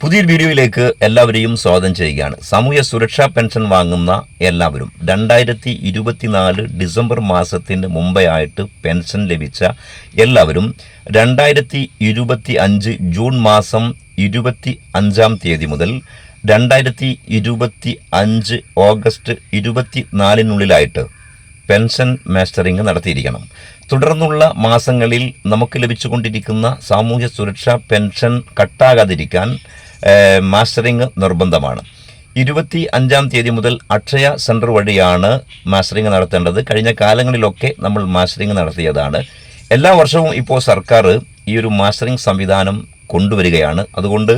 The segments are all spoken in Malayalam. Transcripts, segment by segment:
പുതിയൊരു വീഡിയോയിലേക്ക് എല്ലാവരെയും സ്വാഗതം ചെയ്യുകയാണ്. സാമൂഹ്യ സുരക്ഷാ പെൻഷൻ വാങ്ങുന്ന എല്ലാവരും രണ്ടായിരത്തി ഇരുപത്തിനാല് ഡിസംബർ മാസത്തിന് മുമ്പായിട്ട് പെൻഷൻ ലഭിച്ച എല്ലാവരും രണ്ടായിരത്തി ഇരുപത്തി അഞ്ച് ജൂൺ മാസം ഇരുപത്തി അഞ്ചാം തീയതി മുതൽ രണ്ടായിരത്തി ഇരുപത്തി അഞ്ച് ഓഗസ്റ്റ് ഇരുപത്തി നാലിനുള്ളിലായിട്ട് പെൻഷൻ മാസ്റ്ററിംഗ് നടത്തിയിരിക്കണം. തുടർന്നുള്ള മാസങ്ങളിൽ നമുക്ക് ലഭിച്ചുകൊണ്ടിരിക്കുന്ന സാമൂഹ്യ സുരക്ഷാ പെൻഷൻ കട്ടാകാതിരിക്കാൻ മാസ്റ്ററിംഗ് നിർബന്ധമാണ്. ഇരുപത്തി അഞ്ചാം തീയതി മുതൽ അക്ഷയ സെന്റർ വഴിയാണ് മാസ്റ്ററിംഗ് നടത്തേണ്ടത്. കഴിഞ്ഞ കാലങ്ങളിലൊക്കെ നമ്മൾ മാസ്റ്ററിംഗ് നടത്തിയതാണ്. എല്ലാ വർഷവും ഇപ്പോൾ സർക്കാർ ഈ ഒരു മാസ്റ്ററിംഗ് സംവിധാനം കൊണ്ടുവരികയാണ്. അതുകൊണ്ട്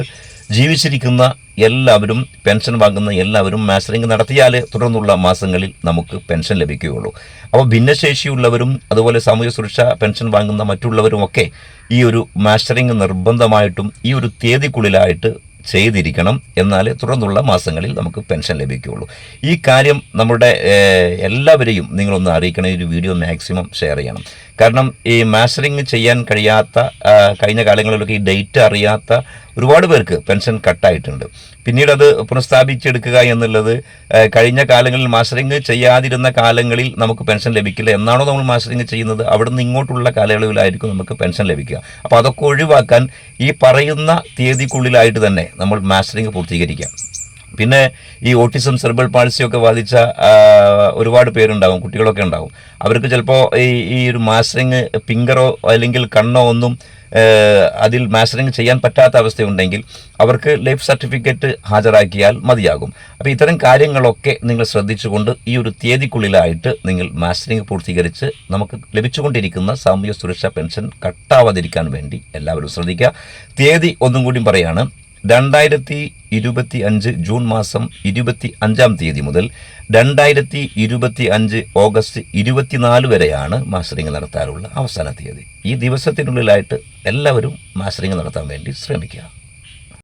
ജീവിച്ചിരിക്കുന്ന എല്ലാവരും പെൻഷൻ വാങ്ങുന്ന എല്ലാവരും മാസ്റ്ററിംഗ് നടത്തിയാൽ തുടർന്നുള്ള മാസങ്ങളിൽ നമുക്ക് പെൻഷൻ ലഭിക്കുകയുള്ളൂ. അപ്പോൾ ഭിന്നശേഷിയുള്ളവരും അതുപോലെ സാമൂഹ്യ സുരക്ഷാ പെൻഷൻ വാങ്ങുന്ന മറ്റുള്ളവരും ഒക്കെ ഈ ഒരു മാസ്റ്ററിംഗ് നിർബന്ധമായിട്ടും ഈ ഒരു തീയതിക്കുള്ളിലായിട്ട് ചെയ്തിരിക്കണം എന്നാലേ തുടർന്നുള്ള മാസങ്ങളിൽ നമുക്ക് പെൻഷൻ ലഭിക്കുകയുള്ളൂ. ഈ കാര്യം നമ്മുടെ എല്ലാവരെയും നിങ്ങളൊന്ന് അറിയിക്കണം ഈ ഒരു വീഡിയോ മാക്സിമം ഷെയർ ചെയ്യണം. കാരണം ഈ മാസ്റ്ററിങ് ചെയ്യാൻ കഴിയാത്ത കഴിഞ്ഞ കാലങ്ങളിലൊക്കെ ഈ ഡേറ്റ് അറിയാത്ത ഒരുപാട് പേർക്ക് പെൻഷൻ കട്ടായിട്ടുണ്ട്. പിന്നീട് അത് പുനഃസ്ഥാപിച്ചെടുക്കുക എന്നുള്ളത് കഴിഞ്ഞ കാലങ്ങളിൽ മാസ്റ്ററിങ് ചെയ്യാതിരുന്ന കാലങ്ങളിൽ നമുക്ക് പെൻഷൻ ലഭിക്കില്ല. എന്നാണോ നമ്മൾ മാസ്റ്ററിങ് ചെയ്യുന്നത്? അവിടെ നിന്ന് ഇങ്ങോട്ടുള്ള കാലയളവിലായിരിക്കും നമുക്ക് പെൻഷൻ ലഭിക്കുക. അപ്പോൾ അതൊക്കെ ഒഴിവാക്കാൻ ഈ പറയുന്ന തീയതിക്കുള്ളിലായിട്ട് തന്നെ നമ്മൾ മാസ്റ്ററിങ് പൂർത്തീകരിക്കാം. പിന്നെ ഈ ഓട്ടിസം സെർബൽ പാൾസിയൊക്കെ ബാധിച്ച ഒരുപാട് പേരുണ്ടാവും കുട്ടികളൊക്കെ ഉണ്ടാവും. അവർക്ക് ചിലപ്പോൾ ഈ ഈ ഒരു മാസ്റ്ററിങ് പിങ്കറോ അല്ലെങ്കിൽ കണ്ണോ ഒന്നും അതിൽ മാസ്റ്ററിങ് ചെയ്യാൻ പറ്റാത്ത അവസ്ഥയുണ്ടെങ്കിൽ അവർക്ക് ലൈഫ് സർട്ടിഫിക്കറ്റ് ഹാജരാക്കിയാൽ മതിയാകും. അപ്പോൾ ഇത്തരം കാര്യങ്ങളൊക്കെ നിങ്ങൾ ശ്രദ്ധിച്ചുകൊണ്ട് ഈ ഒരു തീയതിക്കുള്ളിലായിട്ട് നിങ്ങൾ മാസ്റ്ററിങ് പൂർത്തീകരിച്ച് നമുക്ക് ലഭിച്ചുകൊണ്ടിരിക്കുന്ന സാമൂഹ്യ സുരക്ഷാ പെൻഷൻ കട്ടാവാതിരിക്കാൻ വേണ്ടി എല്ലാവരും ശ്രദ്ധിക്കുക. തീയതി ഒന്നും കൂടി പറയാണ് രണ്ടായിരത്തി ഇരുപത്തി അഞ്ച് ജൂൺ മാസം ഇരുപത്തി അഞ്ചാം തീയതി മുതൽ രണ്ടായിരത്തി ഇരുപത്തി അഞ്ച് ഓഗസ്റ്റ് ഇരുപത്തിനാല് വരെയാണ് മാസ്റ്ററിങ് നടത്താനുള്ള അവസാന തീയതി. ഈ ദിവസത്തിനുള്ളിലായിട്ട് എല്ലാവരും മാസ്റ്ററിങ് നടത്താൻ വേണ്ടി ശ്രമിക്കുക.